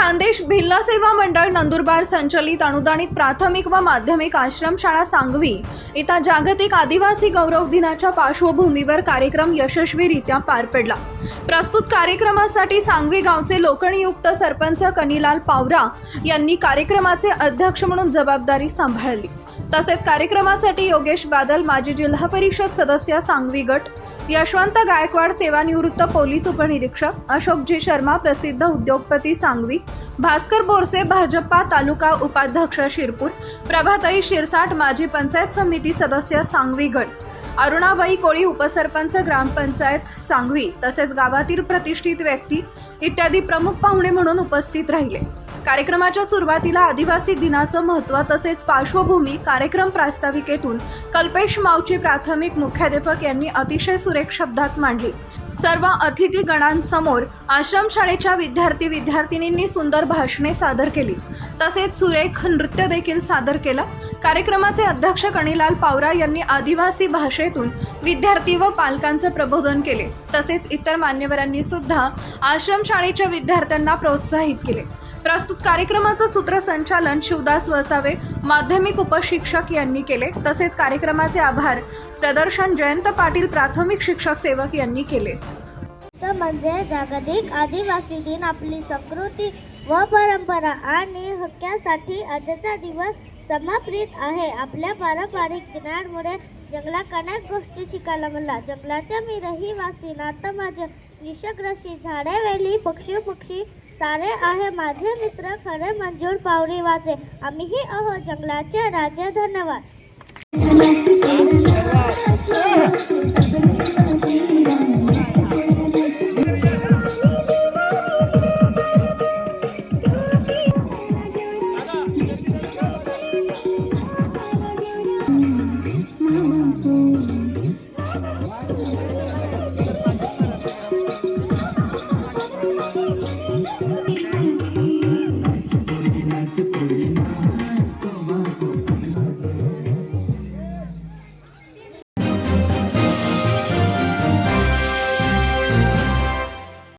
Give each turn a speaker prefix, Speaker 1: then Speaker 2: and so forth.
Speaker 1: Khandesh villa सेवा मंडळ नंदुरबार संचलित अनुदानित प्राथमिक व माध्यमिक आश्रमशाळा सांगवी. इथं जागतिक आदिवासी गौरव दिनाच्या पार्श्वभूमीवर कार्यक्रम यशस्वीरित्या पार पडला. प्रस्तुत कार्यक्रमासाठी सांगवी गावचे लोकनियुक्त सरपंच कनिलाल पावरा यांनी कार्यक्रमाचे अध्यक्ष म्हणून जबाबदारी सांभाळली. तसेच कार्यक्रमासाठी योगेश बादल माजी जिल्हा परिषद सदस्य सांगवी गट यशवंत गायकवाड सेवानिवृत्त पोलीस उपनिरीक्षक अशोकजी शर्मा प्रसिद्ध उद्योगपती सांगवी भास्कर बोरसे भाजपा तालुका उपाध्यक्ष शिरपूर प्रभाताई शिरसाट माजी पंचायत समिती सदस्य सांगवी गट अरुणाबाई कोळी उपसरपंच ग्रामपंचायत सांगवी तसेच गावातील प्रतिष्ठित व्यक्ती इत्यादी प्रमुख पाहुणे म्हणून उपस्थित राहिले. कार्यक्रमाच्या सुरुवातीला आदिवासी दिनाचं महत्त्व तसेच पार्श्वभूमी कार्यक्रम प्रास्ताविकेतून कल्पेश मावची प्राथमिक मुख्याध्यापक यांनी अतिशय सुरेख शब्दात मांडली. सर्व अतिथीगणांसमोर आश्रमशाळेच्या विद्यार्थी विद्यार्थिनींनी सुंदर भाषणे सादर केली. तसेच सुरेख नृत्य देखील सादर केलं. कार्यक्रमाचे अध्यक्ष कणीलाल पावरा यांनी आदिवासी भाषेतून विद्यार्थी व पालकांचं प्रबोधन केले. तसेच इतर मान्यवरांनी सुद्धा आश्रमशाळेच्या विद्यार्थ्यांना प्रोत्साहित केले. प्रस्तुत कार्यक्रमाचं सूत्रसंचालन शिवदास वसावे माध्यमिक उपशिक्षक यांनी केले. तसेच कार्यक्रमाचे आभार प्रदर्शन जयंत पाटील प्राथमिक शिक्षक सेवक यांनी केले.
Speaker 2: म्हणजे जागतिक आदिवासी दिन आपली संस्कृती व परंपरा आणि हक्कासाठी आजचा दिवस समाप्रित आहे. आपल्या पारंपरिक दिनांमुळे जंगलात अनेक गोष्टी शिकायला मिळाल्या जंगलाच्या मी रहिवासी नातं इशक रशी झाडे वेली पक्षी पक्षी सारे आहे. माझे मित्र खरे मंजूर पावरी वाचे. आम्हीही अहो जंगलाचे राजे. धन्यवाद. Thank you. いいですね。